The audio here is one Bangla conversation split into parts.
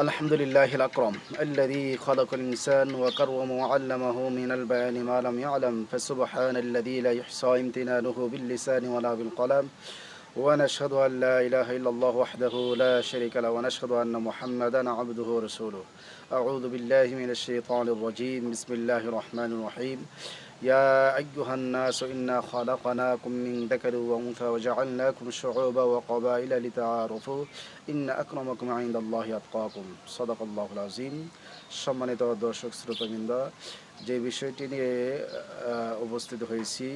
الحمد لله الأكرم الذي خلق الإنسان وكرم وعلمه من البيان ما لم يعلم فسبحان الذي لا يحصى امتنانه باللسان ولا بالقلم ونشهد أن لا إله إلا الله وحده لا شريك له ونشهد أن محمدا عبده ورسوله. أعوذ بالله من الشيطان الرجيم. بسم الله الرحمن الرحيم. يا أيها الناس إنا خلقناكم من ذكر وأنثى وجعلناكم شعوبا وقبائل لتعارفوا إن أكرمكم عند الله أتقاكم صدق الله العظيم সম্মানিত দর্শক শ্রোতাবৃন্দ যে বিষয়টি নিয়ে উপস্থিত হয়েছি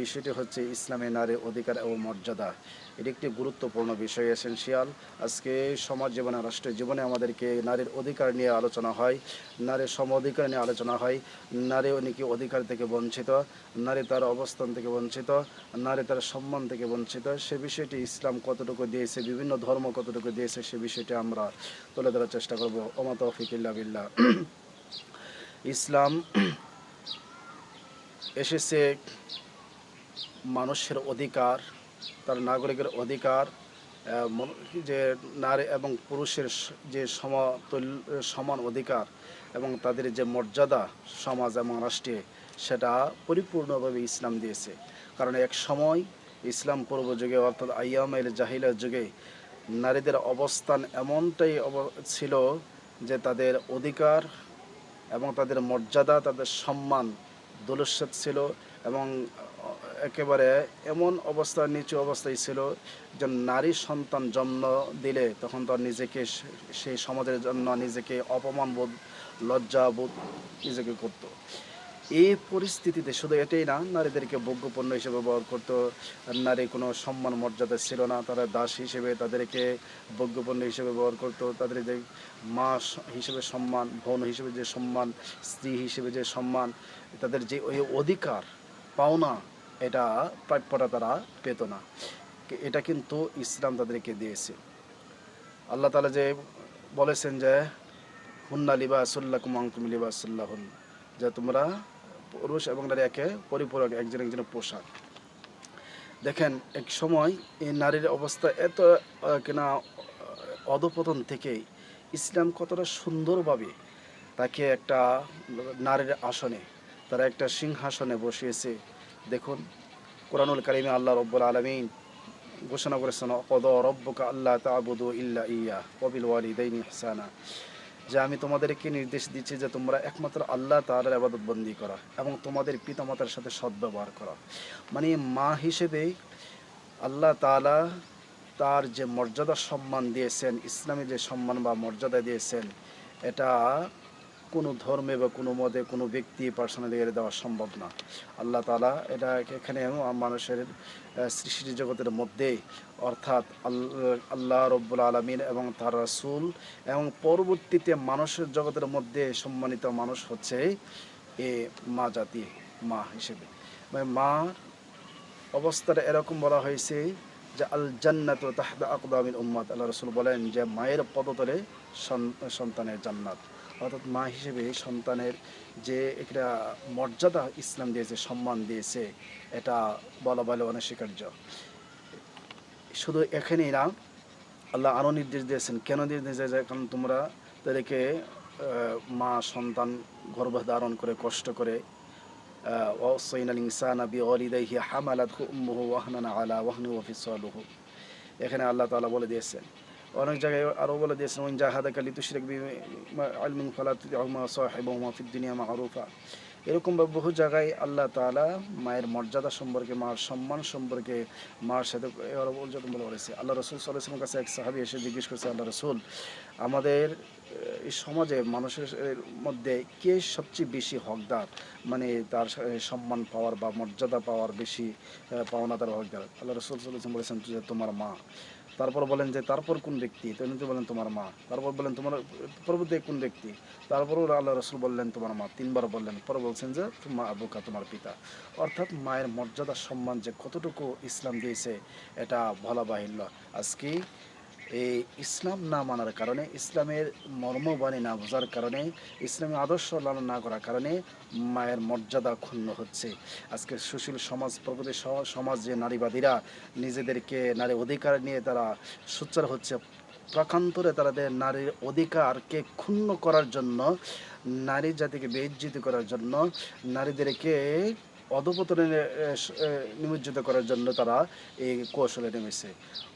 বিষয়টি হচ্ছে ইসলামে নারীর অধিকার এবং মর্যাদা। এটি একটি গুরুত্বপূর্ণ বিষয় এসেন্সিয়াল আজকে সমাজ জীবনে রাষ্ট্র জীবনে আমাদেরকে নারীর অধিকার নিয়ে আলোচনা হয় নারীর সম অধিকার নিয়ে আলোচনা হয়। নারী নাকি অধিকার থেকে বঞ্চিত, নারী তার অবস্থান থেকে বঞ্চিত, নারী তার সম্মান থেকে বঞ্চিত। সে বিষয়টি ইসলাম কতটুকু দিয়েছে, বিভিন্ন ধর্ম কতটুকু দিয়েছে, সে বিষয়টি আমরা তুলে ধরার চেষ্টা করব। ওমাত ফিকিল্লা বিল্লাহ। ইসলাম এসেছে মানুষের অধিকার, তার নাগরিকের অধিকার যে নারী এবং পুরুষের যে সমতুল্য, সমান অধিকার এবং তাদের যে মর্যাদা সমাজ এবং রাষ্ট্রে, সেটা পরিপূর্ণভাবে ইসলাম দিয়েছে। কারণ এক সময় ইসলাম পূর্ব যুগে, অর্থাৎ আইয়াম এল জাহিলের যুগে, নারীদের অবস্থান এমনটাই ছিল যে তাদের অধিকার এবং তাদের মর্যাদা, তাদের সম্মান দুলস্বাদ ছিল এবং একেবারে এমন অবস্থা, নিচু অবস্থায় ছিল যে নারী সন্তান জন্ম দিলে তখন তার নিজেকে সেই সমাজের জন্য নিজেকে অপমান বোধ লজ্জা বোধ নিজেকে করত। এই পরিস্থিতিতে শুধু এটাই না, নারীদেরকে ভোগ্যপণ্য হিসেবে ব্যবহার করতো। নারী কোনো সম্মান, মর্যাদা ছিল না, তারা দাস হিসেবে তাদেরকে ভোগ্যপণ্য হিসেবে ব্যবহার করতো। তাদের যে মা হিসেবে সম্মান, বোন হিসেবে যে সম্মান, স্ত্রী হিসেবে যে সম্মান, তাদের যে ওই অধিকার, পাওনা, এটা প্রাপ্যটা তারা পেত না। এটা কিন্তু ইসলাম তাদেরকে দিয়েছে। আল্লাহ তালা যে বলেছেন যে, হুন্না লিবাসুল্লাহ কুমাঙ্কুম লিবাসুল্লাহুন যে তোমরা পুরুষ এবং নারী একে পরিপূরক একজন একজনের পোশাক। দেখেন, এক সময় এই নারীর অবস্থা এত কিনা অধপতন থেকে ইসলাম কতটা সুন্দরভাবে তাকে একটা নারীর আসনে, তারা একটা সিংহাসনে বসিয়েছে। দেখুন, কোরআনুল কারিমে আল্লাহ রব্বুল আলমিন ঘোষণা করেছেন, অদ রব্বকা আল্লাহ তাবুদু ইল্লা ইয়া কবিল ওয়ালিদাইন ইহসানা। যে আমি তোমাদেরকে নির্দেশ দিচ্ছি যে তোমরা একমাত্র আল্লাহ তালার আবাদত বন্দী করা এবং তোমাদের পিতামাতার সাথে সদ্ব্যবহার করা। মানে মা হিসেবে আল্লাহ তালা তার যে মর্যাদা সম্মান দিয়েছেন, ইসলামী যে সম্মান বা মর্যাদা দিয়েছেন, এটা কোনো ধর্মে বা কোনো মতে কোনো ব্যক্তি পার্সোনালি এর দেওয়া সম্ভব না। আল্লাহ তালা এটা এখানে মানুষের সৃষ্টি জগতের মধ্যে অর্থাৎ আল্লাহ রব্বুল আলমিন এবং তার রাসুল এবং পরবর্তীতে মানুষের জগতের মধ্যে সম্মানিত মানুষ হচ্ছে এ মা জাতি, মা হিসেবে। মা মার অবস্থাটা এরকম বলা হয়েছে যে আল জান্নাত তাহদা আকদামিন উম্মাদ আল্লাহ রসুল বলেন যে মায়ের পদতলে সন্তানের জান্নাত। অর্থাৎ মা হিসেবে সন্তানের যে একটা মর্যাদা ইসলাম দিয়েছে, সম্মান দিয়েছে, এটা বলা বলে অনস্বীকার্য। শুধু এখানেই না, আল্লাহ আরও নির্দেশ দিয়েছেন। কেন নির্দেশ দিয়েছে? কারণ তোমরা তাদেরকে মা, সন্তান গর্ভ ধারণ করে, কষ্ট করে ওয়া এখানে আল্লাহ তাআলা বলে দিয়েছেন অনেক জায়গায় আরও বলে দিয়েছেন ওয়াইন জাহাদাকা লিতুশরিক বি ইলমিন ফালা তুতিউহুমা সাহিবুহুমা ফিদ দুনিয়া এরকমভাবে বহু জায়গায় আল্লাহ তাআলা মায়ের মর্যাদা সম্পর্কে, মার সম্মান সম্পর্কে, মার সাথে যেরকম বলে বলেছে। আল্লাহ রসুল সাল্লাহ কাছে এক সাহাবি এসে জিজ্ঞেস করছে, আল্লাহ রসুল, আমাদের এই সমাজে মানুষের মধ্যে কে সবচেয়ে বেশি হকদার? মানে তার সম্মান পাওয়ার বা মর্যাদা পাওয়ার বেশি পাওনা তার হকদার। আল্লাহ রসুল সাল্লাম বলেছেন যে, তোমার মা। তারপর বলেন যে, তারপর কোন ব্যক্তি? তো বলেন, তোমার মা। তারপর বলেন, তোমার পরবর্তী কোন ব্যক্তি? তারপরও আল্লাহ রসুল বললেন, তোমার মা। তিনবার বললেন, পর বলছেন যে, মা আবুকা তোমার পিতা। অর্থাৎ মায়ের মর্যাদা, সম্মান যে কতটুকু ইসলাম দিয়েছে, এটা বলা বাহিল্য। আজকে এই ইসলাম না মানার কারণে, ইসলামের মর্মবাণী না বোঝার কারণে, ইসলামী আদর্শ লালন না করার কারণে মায়ের মর্যাদা ক্ষুণ্ণ হচ্ছে। আজকে সুশীল সমাজ প্রগতি সমাজ যে নারীবাদীরা নিজেদেরকে নারী অধিকার নিয়ে তারা সোচ্চার হচ্ছে। প্রকান্তরে তাদের নারীর অধিকারকে ক্ষুণ্ণ করার জন্য, নারী জাতিকে বেজ্জিত করার জন্য, নারীদেরকে অধপতনে নিমজ্জিত করার জন্য তারা এই কৌশলে নেমেছে।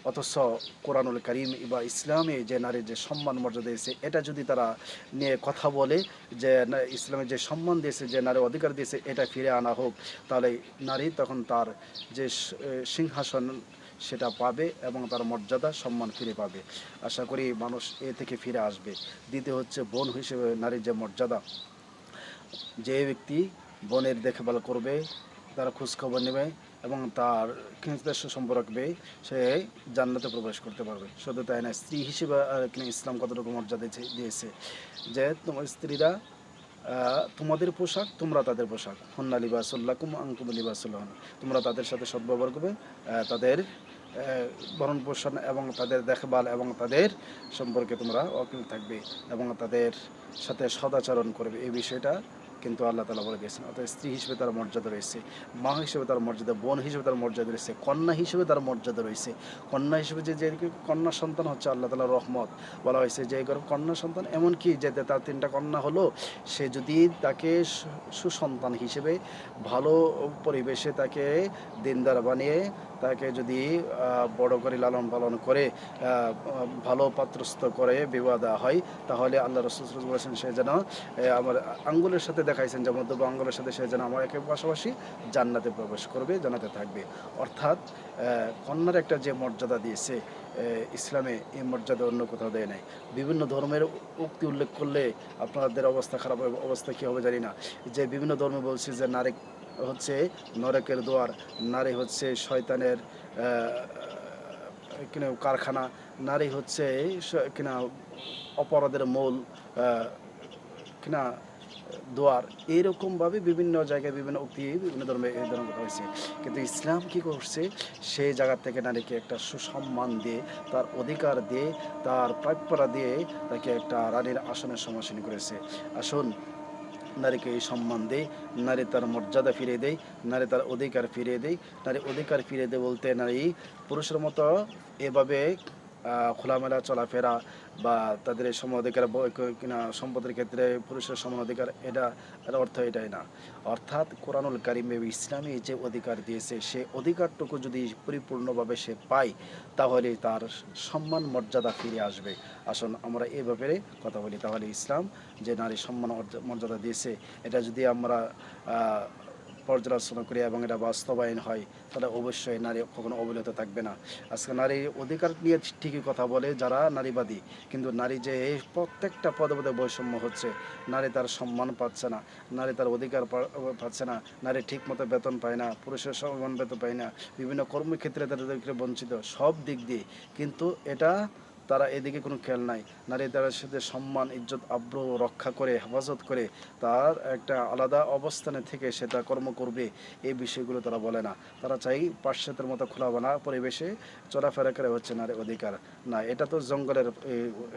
অথচ কোরআনুল করিম বা ইসলামে যে নারীর যে সম্মান মর্যাদা দিয়েছে, এটা যদি তারা নিয়ে কথা বলে যে, না- ইসলামে যে সম্মান দিয়েছে, যে নারী অধিকার দিয়েছে, এটা ফিরে আনা হোক, তাহলে নারী তখন তার যে সিংহাসন সেটা পাবে এবং তার মর্যাদা, সম্মান ফিরে পাবে। আশা করি মানুষ এ থেকে ফিরে আসবে। দ্বিতীয় হচ্ছে বোন হিসেবে নারীর যে মর্যাদা, যে ব্যক্তি বনের দেখভাল করবে, তার খোঁজখবর নেবে এবং তার কিংসদের সুসম্পর্ক রাখবে, সে জান্নাতে প্রবেশ করতে পারবে। শুধু তাই না, স্ত্রী হিসেবে ইসলাম কতটুকু মর্যাদা দিয়েছে- যে তোমার স্ত্রীরা তোমাদের পোশাক, তোমরা তাদের পোশাক। হন্না লিবাসুল্লাকুম আঙ্কুম লিবাসুল্লাহ তোমরা তাদের সাথে সদ্ব্যবহার করবে তাদের ভরণ পোষণ এবং তাদের দেখভাল এবং তাদের সম্পর্কে তোমরা অকিল থাকবে এবং তাদের সাথে সদাচরণ করবে। এই বিষয়টা কিন্তু আল্লাহ তালা বলে দিয়েছেন অর্থাৎ স্ত্রী হিসেবে তার মর্যাদা রয়েছে, মা হিসেবে তার মর্যাদা, বোন হিসেবে তার মর্যাদা রয়েছে, কন্যা হিসেবে তার মর্যাদা রয়েছে। কন্যা হিসেবে যে কন্যা সন্তান হচ্ছে আল্লাহ তালার রহমত বলা হয়েছে, যে কন্যা সন্তান এমন কি যে তার তিনটা কন্যা হলো, সে যদি তাকে সুসন্তান হিসেবে ভালো পরিবেশে তাকে দিনদার বানিয়ে, তাকে যদি বড় করে লালন পালন করে ভালো পাত্রস্থ করে বিবাহ দেওয়া হয়, তাহলে আল্লাহ রসুল বলেছেন, সে যেন আমার আঙ্গুলের সাথে দেখাইছেন যে মধ্যব আঙ্গুলের সাথে সে যেন আমার একের পাশাপাশি জান্নাতে প্রবেশ করবে জানাতে থাকবে। অর্থাৎ কন্যার একটা যে মর্যাদা দিয়েছে ইসলামে এই মর্যাদা অন্য কোথাও দেয় নাই। বিভিন্ন ধর্মের উক্তি উল্লেখ করলে আপনাদের অবস্থা খারাপ অবস্থা কী হবে জানি না। যে বিভিন্ন ধর্মে বলছে যে নারী হচ্ছে নরকের দোয়ার, নারী হচ্ছে শয়তানের কিনা কারখানা, নারী হচ্ছে কিনা অপরাধের মূল কিনা দোয়ার। এইরকমভাবে বিভিন্ন জায়গায় বিভিন্ন উক্তি, বিভিন্ন ধর্মে এই ধরনের কথা হয়েছে কিন্তু ইসলাম কি করছে? সেই জায়গা থেকে নারীকে একটা সুসম্মান দিয়ে, তার অধিকার দিয়ে, তার প্রাপ্যরা দিয়ে তাকে একটা রানীর আসনের সমাসীন করেছে। আসুন, নারীকে এই সম্মান দেয় নারী তার মর্যাদা ফিরিয়ে দেয় নারী তার অধিকার ফিরিয়ে দেয় নারী অধিকার ফিরিয়ে দেয় বলতে নারী পুরুষের মতো এভাবে খোলামেলা চলাফেরা বা তাদের এই সম অধিকার কিনা সম্পদের ক্ষেত্রে পুরুষের সমান অধিকার, এটা এর অর্থ এটাই না। অর্থাৎ কোরআনুল কারিমে ইসলামী যে অধিকার দিয়েছে, সে অধিকারটুকু যদি পরিপূর্ণভাবে সে পায়, তাহলে তার সম্মান মর্যাদা ফিরে আসবে। আসুন আমরা এই ব্যাপারে কথা বলি। তাহলে ইসলাম যে নারী সম্মান মর্যাদা দিয়েছে, এটা যদি আমরা পর্যালোচনা করি এবং এটা বাস্তবায়ন হয়, তাহলে অবশ্যই নারী কখনো অবহেলিত থাকবে না। আজকে নারী অধিকার নিয়ে ঠিকই কথা বলে যারা নারীবাদী, কিন্তু নারী যে এই প্রত্যেকটা পদে পদে বৈষম্য হচ্ছে, নারী তার সম্মান পাচ্ছে না, নারী তার অধিকার পাচ্ছে না, নারী ঠিক মতো বেতন পায় না, পুরুষের সমান বেতন পায় না, বিভিন্ন কর্মক্ষেত্রে তাদেরকে বঞ্চিত, সব দিক দিয়ে। কিন্তু এটা তারা এদিকে কোনো খেয়াল নাই। নারী তার সাথে সম্মান, ইজ্জত আব্রু রক্ষা করে, হেফাজত করে তার একটা আলাদা অবস্থানে থেকে সেটা কর্ম করবে, এই বিষয়গুলো তারা বলে না। তারা চাই পাশ্চাত্যের মতো খোলাবানা পরিবেশে চলাফেরা করে হচ্ছে নারী অধিকার। না, এটা তো জঙ্গলের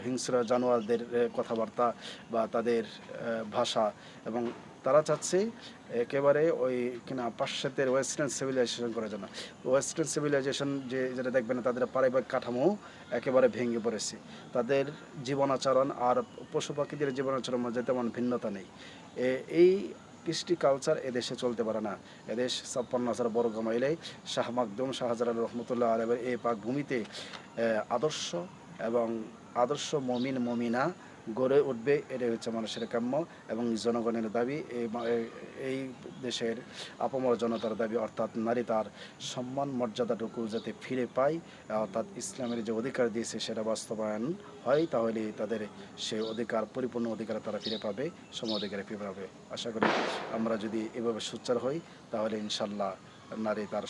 হিংস্র জানোয়ারদের কথাবার্তা বা তাদের ভাষা এবং তারা চাচ্ছে একেবারে ওই কিনা পাশ্চাত্যের ওয়েস্টার্ন সিভিলাইজেশন করার জন্য। ওয়েস্টার্ন সিভিলাইজেশন যে যেটা দেখবেন তাদের পারিবারিক কাঠামো একেবারে ভেঙে পড়েছে। তাদের জীবনাচরণ আর পশু পাখিদের জীবনাচরণ মধ্যে তেমন ভিন্নতা নেই। এই কৃষ্টি কালচার এদেশে চলতে পারে না। এদেশ ছাপ্পান্ন হাজার বর্গ মাইলে শাহ মাকদুম শাহজালাল রহমতুল্লাহ আলমের এই পাক ভূমিতে আদর্শ এবং আদর্শ মমিন, মমিনা গড়ে উঠবে, এটাই হচ্ছে মানুষের কাম্য এবং জনগণের দাবি। এই দেশের আপামর জনতার দাবি, অর্থাৎ নারী তার সম্মান, মর্যাদাটুকু যাতে ফিরে পায়, অর্থাৎ ইসলামের যে অধিকার দিয়েছে সেটা বাস্তবায়ন হয়, তাহলে তাদের সে অধিকার, পরিপূর্ণ অধিকার তারা ফিরে পাবে, সম অধিকারে ফিরে পাবে। আশা করি আমরা যদি এভাবে সোচ্চার হই, তাহলে ইনশাল্লাহ নারী তার